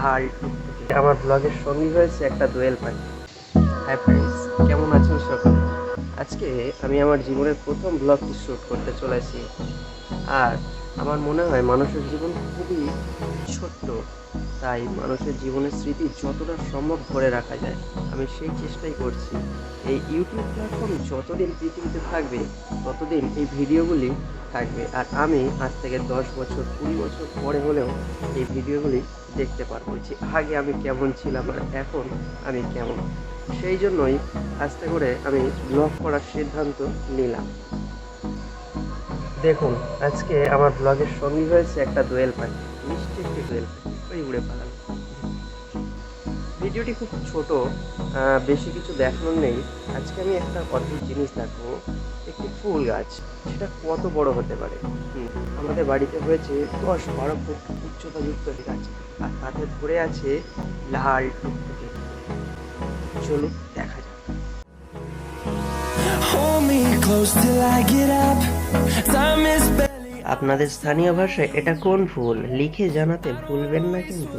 লাল টুকটুকে আমার ব্লগের সঙ্গী হয়েছে একটা দোয়েল পাখি হাই ফ্রেন্ডস কেমন আছেন সকলে? আজকে আমি আমার জীবনের প্রথম ব্লগটি শ্যুট করতে চলেছি। আর আমার মনে হয় মানুষের জীবন খুবই ছোট্ট, তাই মানুষের জীবনের স্মৃতি যতটা সম্ভব ধরে রাখা যায়। আমি সেই চেষ্টাই করছি। এই ইউটিউব প্ল্যাটফর্ম যতদিন পৃথিবীতে থাকবে, ততদিন এই ভিডিওগুলি থাকবে। আর আমি আজ থেকে দশ বছর, কুড়ি বছর পরে হলেও এই ভিডিওগুলি দেখতে পারব যে আগে আমি কেমন ছিলাম আর এখন আমি কেমন। সেই জন্যই আস্তে করে আমি ব্লগ করার সিদ্ধান্ত নিলাম। দেখুন, আজকে আমার ব্লগের সঙ্গী হয়েছে একটা দোয়েল পাখি, মিষ্টি একটি দোয়েল পাখি, ওই উড়ে পালাম ভিডিওটি খুব ছোট বেশি কিছু দেখানোর নেই। আজকে আমি একটা অদ্ভুত জিনিস দেখব একটি ফুল গাছ সেটা কত বড় হতে পারে? আমাদের বাড়িতে হয়েছে দশ বারো ফুট উচ্চতাযুক্ত একটি গাছ আর তাতে ধরে আছে লাল টুকটুকে। চলুন দেখা যাক। আপনাদের স্থানীয় ভাষায় এটা কোন ফুল? লিখে জানাতে ভুলবেন না কিন্তু.